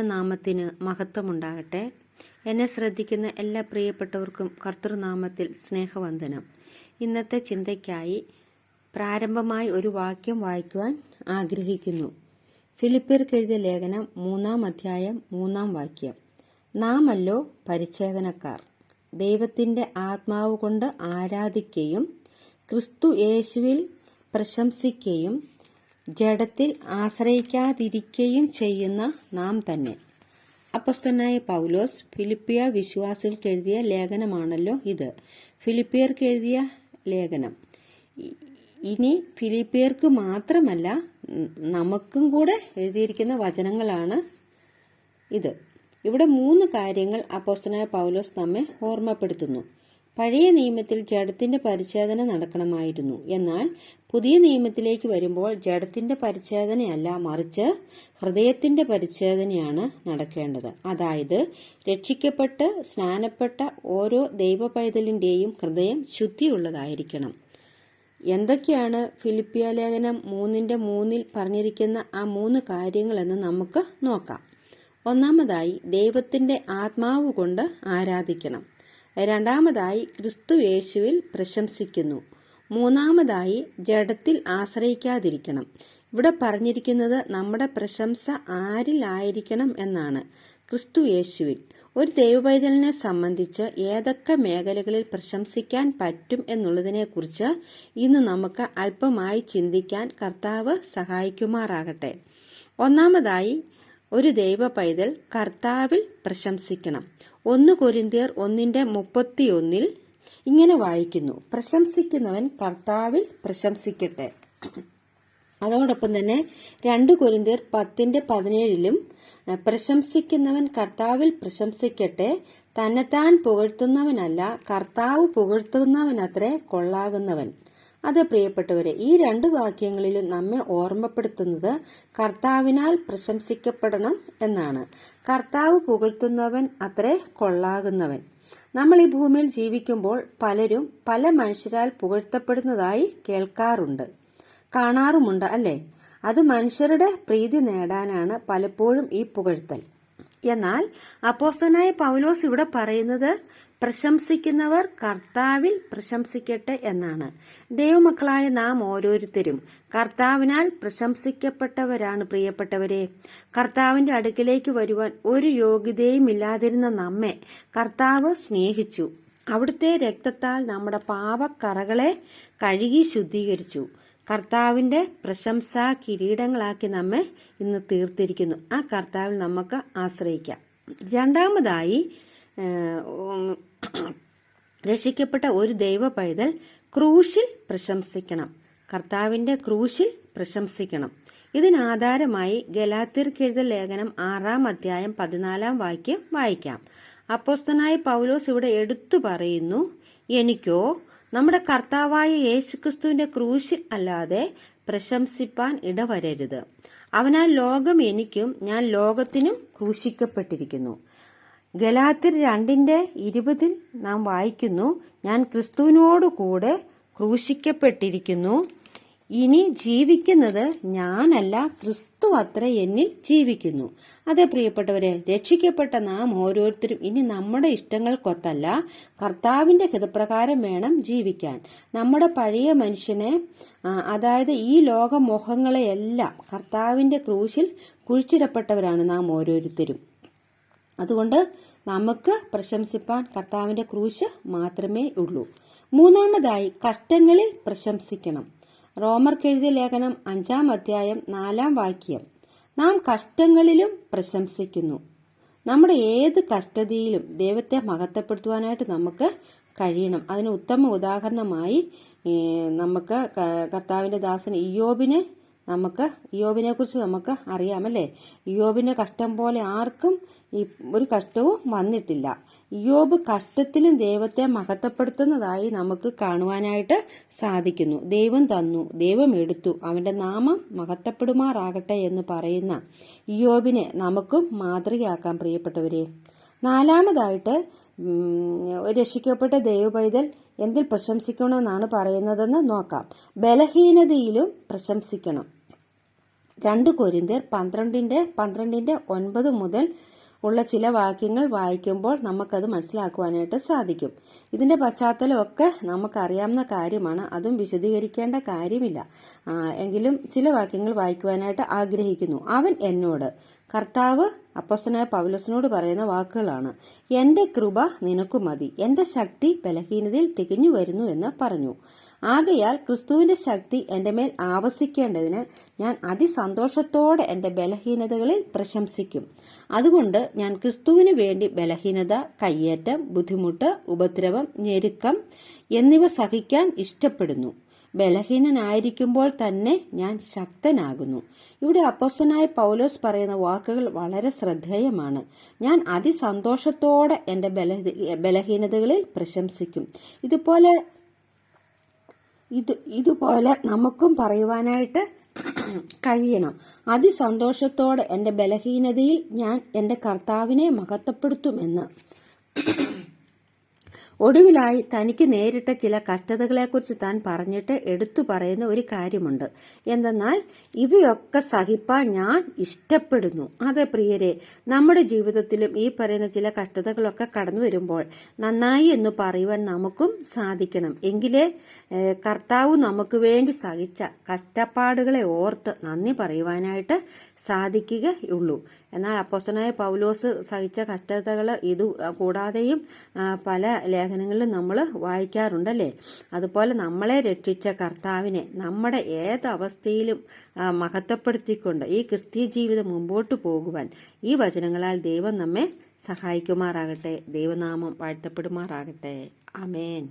ദൈവനാമത്തിന് മഹത്വമുണ്ടാകട്ടെ. എന്നെ ശ്രദ്ധിക്കുന്ന എല്ലാ പ്രിയപ്പെട്ടവർക്കും കർത്തൃനാമത്തിൽ സ്നേഹവന്ദനം. ഇന്നത്തെ ചിന്തയ്ക്കായി പ്രാരംഭമായി ഒരു വാക്യം വായിക്കുവാൻ ആഗ്രഹിക്കുന്നു. ഫിലിപ്പിയർക്ക് എഴുതിയ ലേഖനം മൂന്നാം അധ്യായം മൂന്നാം വാക്യം. നാമല്ലോ പരിച്ഛേദനക്കാർ. ദൈവത്തിന്റെ ആത്മാവ് കൊണ്ട് ആരാധിക്കുകയും ക്രിസ്തു യേശുവിൽ പ്രശംസിക്കുകയും ജഡത്തിൽ ആശ്രയിക്കാതിരിക്കുകയും ചെയ്യുന്ന നാം തന്നെ. അപ്പസ്തനായ പൗലോസ് ഫിലിപ്പിയ വിശ്വാസികൾക്ക് എഴുതിയ ലേഖനമാണല്ലോ ഇത്. ഫിലിപ്പിയർക്ക് എഴുതിയ ലേഖനം. ഇനി ഫിലിപ്പിയർക്ക് മാത്രമല്ല നമുക്കും കൂടെ എഴുതിയിരിക്കുന്ന വചനങ്ങളാണ് ഇത്. ഇവിടെ മൂന്ന് കാര്യങ്ങൾ അപ്പോസ്തനായ പൗലോസ് നമ്മെ ഓർമ്മപ്പെടുത്തുന്നു. പഴയ നിയമത്തിൽ ജഡത്തിന്റെ പരിച്ഛേദന നടക്കണമായിരുന്നു. എന്നാൽ പുതിയ നിയമത്തിലേക്ക് വരുമ്പോൾ ജഡത്തിന്റെ പരിച്ഛേദനയല്ല മറിച്ച് ഹൃദയത്തിന്റെ പരിച്ഛേദനയാണ് നടക്കേണ്ടത്. അതായത് രക്ഷിക്കപ്പെട്ട് സ്നാനപ്പെട്ട ഓരോ ദൈവ പൈതലിന്റെയും ഹൃദയം ശുദ്ധിയുള്ളതായിരിക്കണം. എന്തൊക്കെയാണ് ഫിലിപ്പിയ ലേഖനം മൂന്നിന്റെ മൂന്നിൽ പറഞ്ഞിരിക്കുന്ന ആ മൂന്ന് കാര്യങ്ങളെന്ന് നമുക്ക് നോക്കാം. ഒന്നാമതായി ദൈവത്തിന്റെ ആത്മാവ് കൊണ്ട് ആരാധിക്കണം. രണ്ടാമതായി ക്രിസ്തു യേശുവിൽ പ്രശംസിക്കുന്നു. മൂന്നാമതായി ജഡത്തിൽ ആശ്രയിക്കാതിരിക്കണം. ഇവിടെ പറഞ്ഞിരിക്കുന്നത് നമ്മുടെ പ്രശംസ ആരിലായിരിക്കണം എന്നാണ്. ക്രിസ്തു യേശുവിൽ. ഒരു ദൈവപൈതലിനെ സംബന്ധിച്ച് ഏതൊക്കെ മേഖലകളിൽ പ്രശംസിക്കാൻ പറ്റും എന്നുള്ളതിനെക്കുറിച്ച് ഇന്ന് നമുക്ക് അല്പമായി ചിന്തിക്കാൻ കർത്താവ് സഹായിക്കുമാറാകട്ടെ. ഒന്നാമതായി ഒരു ദൈവ പൈതൽ കർത്താവിൽ പ്രശംസിക്കണം. ഒന്ന് കൊരിന്തിയർ ഒന്നിന്റെ മുപ്പത്തിയൊന്നിൽ ഇങ്ങനെ വായിക്കുന്നു. പ്രശംസിക്കുന്നവൻ കർത്താവിൽ പ്രശംസിക്കട്ടെ. അതോടൊപ്പം തന്നെ രണ്ട് കൊരിന്തിയർ പത്തിന്റെ പതിനേഴിലും പ്രശംസിക്കുന്നവൻ കർത്താവിൽ പ്രശംസിക്കട്ടെ. തന്നെത്താൻ പുകഴ്ത്തുന്നവനല്ല കർത്താവ് പുകഴ്ത്തുന്നവനത്രേ കൊള്ളാകുന്നവൻ. അത് പ്രിയപ്പെട്ടവരെ ഈ രണ്ട് വാക്യങ്ങളിലും നമ്മെ ഓർമ്മപ്പെടുത്തുന്നത് കർത്താവിനാൽ പ്രശംസിക്കപ്പെടണം എന്നാണ്. കർത്താവ് പുകഴ്ത്തുന്നവൻ അത്രേ കൊള്ളാകുന്നവൻ. നമ്മൾ ഈ ഭൂമിയിൽ ജീവിക്കുമ്പോൾ പലരും പല മനുഷ്യരാൽ പുകഴ്ത്തപ്പെടുന്നതായി കേൾക്കാറുണ്ട്. കാണാറുമുണ്ട് അല്ലേ? അത് മനുഷ്യരുടെ പ്രീതി നേടാനാണ് പലപ്പോഴും ഈ പുകഴ്ത്തൽ. എന്നാൽ അപ്പോസ്തനായ പൗലോസ് ഇവിടെ പറയുന്നത് പ്രശംസിക്കുന്നവർ കർത്താവിൽ പ്രശംസിക്കട്ടെ എന്നാണ്. ദൈവമക്കളായ നാം ഓരോരുത്തരും കർത്താവിനാൽ പ്രശംസിക്കപ്പെട്ടവരാണ് പ്രിയപ്പെട്ടവരെ. കർത്താവിന്റെ അടുക്കിലേക്ക് വരുവാൻ ഒരു യോഗ്യതയും ഇല്ലാതിരുന്ന നമ്മെ കർത്താവ് സ്നേഹിച്ചു. അവിടുത്തെ രക്തത്താൽ നമ്മുടെ പാവക്കറകളെ കഴുകി ശുദ്ധീകരിച്ചു. കർത്താവിന്റെ പ്രശംസാ കിരീടങ്ങളാക്കി നമ്മെ ഇന്ന് തീർത്തിരിക്കുന്നു. ആ കർത്താവിൽ നമുക്ക് ആശ്രയിക്കാം. രണ്ടാമതായി രക്ഷിക്കപ്പെട്ട ഒരു ദൈവ പൈതൽ ക്രൂശിൽ പ്രശംസിക്കണം. കർത്താവിന്റെ ക്രൂശിൽ പ്രശംസിക്കണം. ഇതിനാധാരമായി ഗലാത്തിർക്കെഴുത ലേഖനം ആറാം അധ്യായം പതിനാലാം വാക്യം വായിക്കാം. അപ്പോസ്തനായ പൗലോസ് ഇവിടെ എടുത്തു പറയുന്നു എനിക്കോ നമ്മുടെ കർത്താവായ യേശുക്രിസ്തുവിന്റെ ക്രൂശിൽ അല്ലാതെ പ്രശംസിപ്പാൻ ഇടവരരുത്. അവനാൽ ലോകം എനിക്കും ഞാൻ ലോകത്തിനും ക്രൂശിക്കപ്പെട്ടിരിക്കുന്നു. ഗലാത്തിർ രണ്ടിന്റെ ഇരുപതിൽ നാം വായിക്കുന്നു ഞാൻ ക്രിസ്തുവിനോടുകൂടെ ക്രൂശിക്കപ്പെട്ടിരിക്കുന്നു. ഇനി ജീവിക്കുന്നത് ഞാനല്ല ക്രിസ്തു അത്ര എന്നിൽ ജീവിക്കുന്നു. അതെ പ്രിയപ്പെട്ടവരെ രക്ഷിക്കപ്പെട്ട നാം ഓരോരുത്തരും ഇനി നമ്മുടെ ഇഷ്ടങ്ങൾക്കൊത്തല്ല കർത്താവിന്റെ ഹിതപ്രകാരം വേണം ജീവിക്കാൻ. നമ്മുടെ പഴയ മനുഷ്യനെ അതായത് ഈ ലോകമോഹങ്ങളെയെല്ലാം കർത്താവിന്റെ ക്രൂശിൽ കുഴിച്ചിടപ്പെട്ടവരാണ് നാം ഓരോരുത്തരും. അതുകൊണ്ട് നമുക്ക് പ്രശംസിപ്പാൻ കർത്താവിന്റെ ക്രൂശ് മാത്രമേ ഉള്ളൂ. മൂന്നാമതായി കഷ്ടങ്ങളിൽ പ്രശംസിക്കണം. റോമർക്ക് എഴുതിയ ലേഖനം അഞ്ചാം അധ്യായം നാലാം വാക്യം. നാം കഷ്ടങ്ങളിലും പ്രശംസിക്കുന്നു. നമ്മുടെ ഏത് കഷ്ടതയിലും ദൈവത്തെ മഹത്വപ്പെടുത്തുവാനായിട്ട് നമുക്ക് കഴിയണം. അതിന് ഉത്തമ ഉദാഹരണമായി നമുക്ക് കർത്താവിന്റെ ദാസൻ ഇയോബിനെ നമുക്ക് യോബിനെ കുറിച്ച് നമുക്ക് അറിയാമല്ലേ യോബിന്റെ കഷ്ടം പോലെ ആർക്കും ഈ ഒരു കഷ്ടവും വന്നിട്ടില്ല. യോബ് കഷ്ടത്തിലും ദൈവത്തെ മഹത്വപ്പെടുത്തുന്നതായി നമുക്ക് കാണുവാനായിട്ട് സാധിക്കുന്നു. ദൈവം തന്നു ദൈവം എടുത്തു അവന്റെ നാമം മഹത്വപ്പെടുമാറാകട്ടെ എന്ന് പറയുന്ന യോബിനെ നമുക്കും മാതൃകയാക്കാൻ പ്രിയപ്പെട്ടവരെ. നാലാമതായിട്ട് രക്ഷിക്കപ്പെട്ട ദൈവപൈതൽ എന്തിൽ പ്രശംസിക്കണമെന്നാണ് പറയുന്നതെന്ന് നോക്കാം. ബലഹീനതയിലും പ്രശംസിക്കണം. രണ്ട് കൊരിന്തിയർ പന്ത്രണ്ടിന്റെ പന്ത്രണ്ടിന്റെ ഒൻപത് മുതൽ ഉള്ള ചില വാക്യങ്ങൾ വായിക്കുമ്പോൾ നമുക്കത് മനസ്സിലാക്കുവാനായിട്ട് സാധിക്കും. ഇതിന്റെ പശ്ചാത്തലമൊക്കെ നമുക്കറിയാവുന്ന കാര്യമാണ്. അതും വിശദീകരിക്കേണ്ട കാര്യമില്ല. എങ്കിലും ചില വാക്യങ്ങൾ വായിക്കുവാനായിട്ട് ആഗ്രഹിക്കുന്നു. അവൻ എന്നോട് കർത്താവ് അപ്പോസ്തനായ പൗലോസിനോട് പറയുന്ന വാക്കുകളാണ്. എന്റെ കൃപ നിനക്കു മതി. എന്റെ ശക്തി ബലഹീനതയിൽ തികഞ്ഞു വരുന്നു എന്ന് പറഞ്ഞു. ആകയാൽ ക്രിസ്തുവിന്റെ ശക്തി എന്റെ മേൽ ആവസിക്കേണ്ടതിന് ഞാൻ അതിസന്തോഷത്തോടെ എന്റെ ബലഹീനതകളിൽ പ്രശംസിക്കും. അതുകൊണ്ട് ഞാൻ ക്രിസ്തുവിന് വേണ്ടി ബലഹീനത കയ്യേറ്റം ബുദ്ധിമുട്ട് ഉപദ്രവം ഞെരുക്കം എന്നിവ സഹിക്കാൻ ഇഷ്ടപ്പെടുന്നു. ബലഹീനനായിരിക്കുമ്പോൾ തന്നെ ഞാൻ ശക്തനാകുന്നു. ഇവിടെ അപ്പോസ്തനായ പൗലോസ് പറയുന്ന വാക്കുകൾ വളരെ ശ്രദ്ധേയമാണ്. ഞാൻ അതിസന്തോഷത്തോടെ ബലഹീ- ബലഹീനതകളിൽ പ്രശംസിക്കും. ഇതുപോലെ ഇത് ഇതുപോലെ നമുക്കും പറയുവാനായിട്ട് കഴിയണം. അതിസന്തോഷത്തോടെ എന്റെ ബലഹീനതയിൽ ഞാൻ എന്റെ കർത്താവിനെ മഹത്വപ്പെടുത്തുമെന്ന്. ഒടുവിലായി തനിക്ക് നേരിട്ട ചില കഷ്ടതകളെക്കുറിച്ച് താൻ പറഞ്ഞിട്ട് എടുത്തു പറയുന്ന ഒരു കാര്യമുണ്ട്. എന്തെന്നാൽ ഇവയൊക്കെ സഹിപ്പാൻ ഞാൻ ഇഷ്ടപ്പെടുന്നു. അതെ പ്രിയരെ നമ്മുടെ ജീവിതത്തിലും ഈ പറയുന്ന ചില കഷ്ടതകളൊക്കെ കടന്നു വരുമ്പോൾ നന്നായി എന്ന് പറയുവാൻ നമുക്കും സാധിക്കണം. എങ്കിലേ കർത്താവ് നമുക്ക് വേണ്ടി സഹിച്ച കഷ്ടപ്പാടുകളെ ഓർത്ത് നന്ദി പറയുവാനായിട്ട് സാധിക്കുകയുള്ളൂ എന്നാൽ അപ്പോസ്തനായ പൗലോസ് സഹിച്ച കഷ്ടതകൾ ഇത് കൂടാതെയും പല പല ലേഖനങ്ങളിലും നമ്മൾ വായിക്കാറുണ്ടല്ലേ? അതുപോലെ നമ്മളെ രക്ഷിച്ച കർത്താവിനെ നമ്മുടെ ഏതവസ്ഥയിലും മഹത്വപ്പെടുത്തിക്കൊണ്ട് ഈ ക്രിസ്തീയ ജീവിതം മുമ്പോട്ട് പോകുവാൻ ഈ വചനങ്ങളാൽ ദൈവം നമ്മെ സഹായിക്കുമാറാകട്ടെ. ദൈവനാമം വാഴ്ത്തപ്പെടുമാറാകട്ടെ. അമേൻ